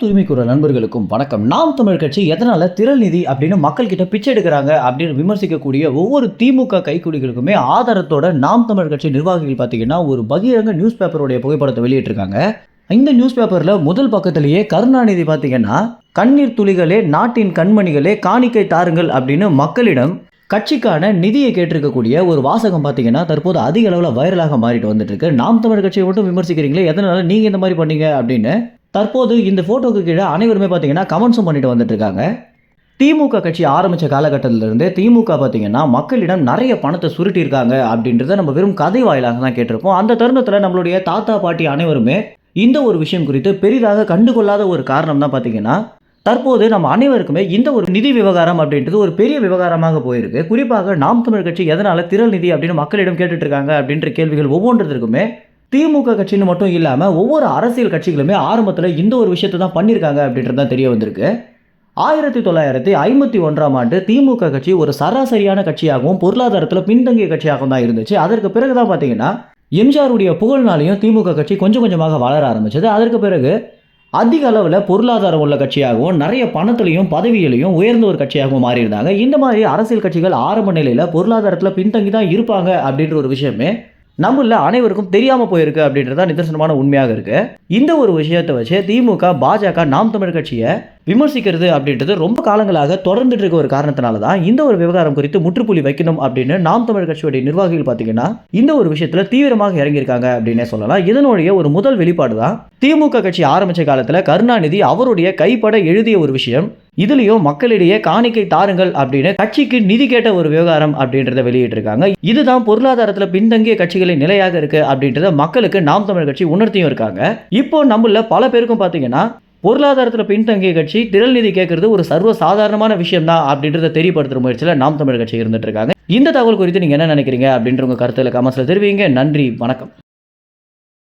தூய்மை குரல் நண்பர்களுக்கும் வணக்கம். நாம் தமிழ் கட்சி எதனால திரள் நிதி அப்படின்னு மக்கள் கிட்ட பிச்சை எடுக்கிறாங்க அப்படின்னு விமர்சிக்கக்கூடிய ஒவ்வொரு திமுக கைக்குடிகளுக்குமே ஆதாரத்தோட நாம் தமிழ் கட்சி நிர்வாகிகள் பார்த்தீங்கன்னா ஒரு பகிரங்க நியூஸ் பேப்பருடைய புகைப்படத்தை வெளியிட்டிருக்காங்க. இந்த நியூஸ் பேப்பரில் முதல் பக்கத்திலேயே கருணாநிதி பார்த்தீங்கன்னா கண்ணீர் துளிகளே நாட்டின் கண்மணிகளே காணிக்கை தாருங்கள் அப்படின்னு மக்களிடம் கட்சிக்கான நிதியை கேட்டிருக்கக்கூடிய ஒரு வாசகம் பார்த்தீங்கன்னா தற்போது அதிக அளவில் வைரலாக மாறிட்டு வந்துட்டு இருக்கு. நாம் தமிழ் கட்சியை மட்டும் விமர்சிக்கிறீங்களே எதனால நீங்கள் இந்த மாதிரி பண்ணீங்க அப்படின்னு தற்போது இந்த ஃபோட்டோக்கு கீழே அனைவருமே பார்த்தீங்கன்னா கமெண்ட்ஸும் பண்ணிட்டு வந்துட்டு இருக்காங்க திமுக கட்சி ஆரம்பித்த காலகட்டத்திலிருந்தே திமுக பார்த்திங்கன்னா மக்களிடம் நிறைய பணத்தை சுருட்டியிருக்காங்க அப்படின்றத நம்ம வெறும் கதை வாயிலாக தான் கேட்டிருப்போம். அந்த தருணத்தில் நம்மளுடைய தாத்தா பாட்டி அனைவருமே இந்த ஒரு விஷயம் குறித்து பெரிதாக கண்டுகொள்ளாத ஒரு காரணம் தான் பார்த்தீங்கன்னா தற்போது நம்ம அனைவருக்குமே இந்த ஒரு நிதி விவகாரம் அப்படின்றது ஒரு பெரிய விவகாரமாக போயிருக்கு. குறிப்பாக நாம் தமிழ் கட்சி எதனால் திரள் நிதி அப்படின்னு மக்களிடம் கேட்டுட்ருக்காங்க அப்படின்ற கேள்விகள் ஒவ்வொன்றதுக்குமே திமுக கட்சின்னு மட்டும் இல்லாமல் ஒவ்வொரு அரசியல் கட்சிகளுமே ஆரம்பத்தில் இந்த ஒரு விஷயத்தை தான் பண்ணியிருக்காங்க அப்படின்றது தான் தெரிய வந்திருக்கு. ஆயிரத்தி தொள்ளாயிரத்தி ஐம்பத்தி ஒன்றாம் ஆண்டு திமுக கட்சி ஒரு சராசரியான கட்சியாகவும் பொருளாதாரத்தில் பின்தங்கிய கட்சியாகவும் தான் இருந்துச்சு. அதற்கு பிறகு தான் பார்த்தீங்கன்னா எம்ஜிஆருடைய புகழ்னாலையும் திமுக கட்சி கொஞ்சம் கொஞ்சமாக வளர ஆரம்பிச்சது. அதற்கு பிறகு அதிக அளவில் பொருளாதாரம் உள்ள கட்சியாகவும் நிறைய பணத்திலையும் பதவியிலையும் உயர்ந்த ஒரு கட்சியாகவும் மாறியிருந்தாங்க. இந்த மாதிரி அரசியல் கட்சிகள் ஆரம்ப நிலையில் பொருளாதாரத்தில் பின்தங்கி தான் இருப்பாங்க அப்படின்ற ஒரு விஷயமே நம்மள அனைவருக்கும் தெரியாமல் போயிருக்கு அப்படின்றத நிதர்சனமான உண்மையாக இருக்கு. இந்த ஒரு விஷயத்தை வச்சு திமுக பாஜக நாம் தமிழ் கட்சியை விமர்சிக்கிறது அப்படின்றது ரொம்ப காலங்களாக தொடர்ந்துட்டு இருக்க ஒரு காரணத்தினால தான் இந்த ஒரு விவகாரம் குறித்து முற்றுப்புள்ளி வைக்கணும் அப்படின்னு நாம் தமிழ் கட்சியுடைய நிர்வாகிகள் பார்த்தீங்கன்னா இந்த ஒரு விஷயத்தில் தீவிரமாக இறங்கியிருக்காங்க அப்படின்னே சொல்லலாம். இதனுடைய ஒரு முதல் வெளிப்பாடு தான் திமுக கட்சி ஆரம்பித்த காலத்தில் கருணாநிதி அவருடைய கைப்பட எழுதிய ஒரு விஷயம். இதுலயும் மக்களிடையே காணிக்கை தாருங்கள் அப்படின்னு கட்சிக்கு நிதி கேட்ட ஒரு விவகாரம் அப்படின்றத வெளியிட்டிருக்காங்க. இதுதான் பொருளாதாரத்துல பின்தங்கிய கட்சிகளின் நிலையாக இருக்கு அப்படின்றத மக்களுக்கு நாம் தமிழ் கட்சி உணர்த்தியும் இருக்காங்க. இப்போ நம்மள பல பேருக்கும் பார்த்தீங்கன்னா பொருளாதாரத்தில் பின்தங்கிய கட்சி திரள் நிதி கேட்கறது ஒரு சர்வ சாதாரணமான விஷயம் தான் அப்படின்றத தெரியப்படுத்துற முயற்சியில் நாம் தமிழ் கட்சி இருந்துட்டு இருக்காங்க. இந்த தகவல் குறித்து நீங்க என்ன நினைக்கிறீங்க அப்படின்ற உங்க கருத்துல கமெண்ட்ஸ்ல தெரிவிங்க. நன்றி வணக்கம்.